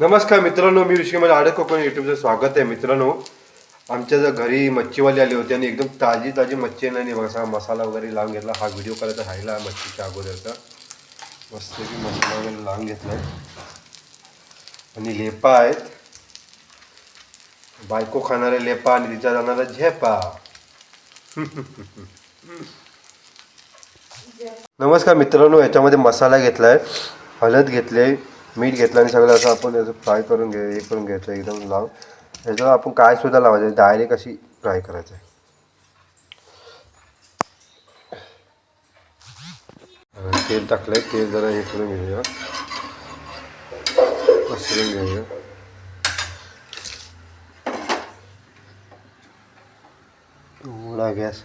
नमस्कार मित्रांनो मी ऋषिकमध्ये आडत कोकण युट्यूबचं स्वागत आहे. मित्रांनो आमच्या जर घरी मच्छीवाले आले होते आणि एकदम ताजी ताजी मच्छी आहे आणि बघा सगळा मसाला वगैरे लावून घेतला. हा व्हिडिओ करायचा राहिला मच्छीच्या अगोदरचा. मस्त की मसाला वगैरे लावून घेतला. आणि लेपा आहेत. बायको खाणारे लेपा आणि तिच्या जाणारा झेपा. नमस्कार मित्रांनो याच्यामध्ये मसाला घेतला आहे हळद घेतले मीठ घेतलं आणि सगळं असं आपण याचं फ्राय करून घे हे करून घ्यायचं एकदम लाव याच्यावर आपण काय सुद्धा लावायचं डायरेक्ट अशी फ्राय करायचं आहे. तेल टाकलंय तेल जरा हे करून घेऊया. पसरून घेऊया. थोडा गॅस.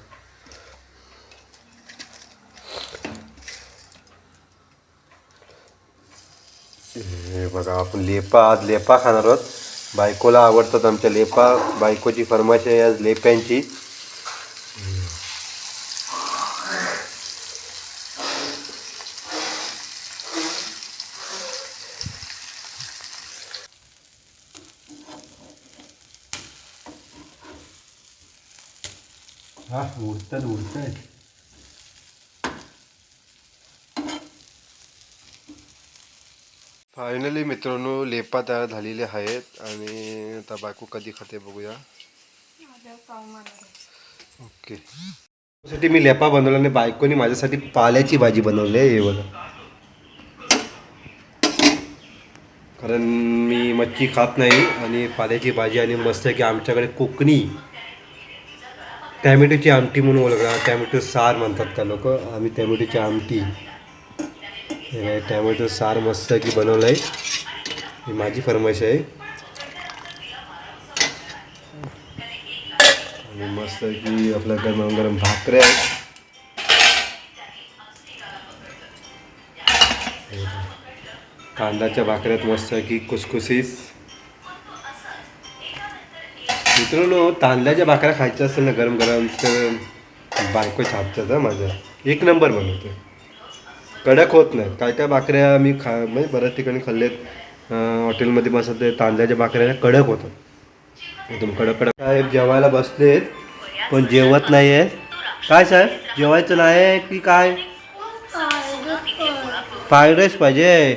हे बघा आपण लेपा आज लेपा खाणार आहोत. बायकोला आवडतात आमच्या लेपा. बायकोची फरमाईश आहे आज लेप्यांची. हा उडतात उडतात फायनली मित्रांनो लेपा तयार झालेले आहेत आणि आता बायको कधी खाते बघूया. ओके. त्यासाठी मी लेपा बनवला आणि बायकोनी माझ्यासाठी पाल्याची भाजी बनवली आहे हे बघा. कारण मी मच्छी खात नाही आणि पाल्याची भाजी आणि मस्त की आमच्याकडे कोकणी टॅमॅटोची आमटी म्हणून ओळखला टॅमॅटो सार म्हणतात का लोक. आम्ही टॅमॅटोची आमटी हे टॅमॅटो सार मस्त की बनवलं आहे ही माझी फरमाईश आहे. आणि मस्त की आपल्या गरम गरम भाकऱ्या आहेत. कांदाच्या भाकऱ्यात मस्त की कुसकुसीस मित्रांनो तांदळाच्या भाकऱ्या खायच्या असेल ना गरम गरम तर बायको छापतात हं माझ्या. एक नंबर बनवते कडक होत नाही. काय काय भाकऱ्या मी खा म्हणजे बऱ्याच ठिकाणी खाल्लेत हॉटेलमध्ये बसत तांदळाच्या भाकऱ्या कडक होतात. एकदम कडक कडक. साहेब जेवायला बसलेत पण जेवत नाही आहेत काय साहेब? जेवायचं नाही की काय? फ्राईड राईस पाहिजे.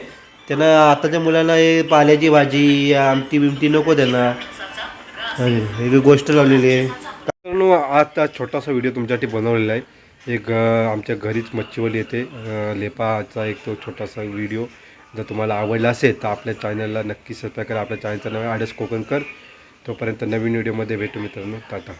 त्यांना आताच्या मुलांना हे पाल्याची भाजी आमटी बिमटी नको त्यांना. अरे, ही गोष्ट लावलेली आहे. आता छोटासा व्हिडिओ तुमच्यासाठी बनवलेला आहे. एक आमच्या घरीच मच्छीवाली येते. लेपाचा एक तो छोटासा व्हिडिओ. जर तुम्हाला आवडला असेल तर आपल्या चॅनलला नक्की सबस्क्राईब करा. आपल्या चॅनलचं नाव आहे आडस कोकणकर. तोपर्यंत नवीन व्हिडिओमध्ये भेटू मित्रांनो. टाटा.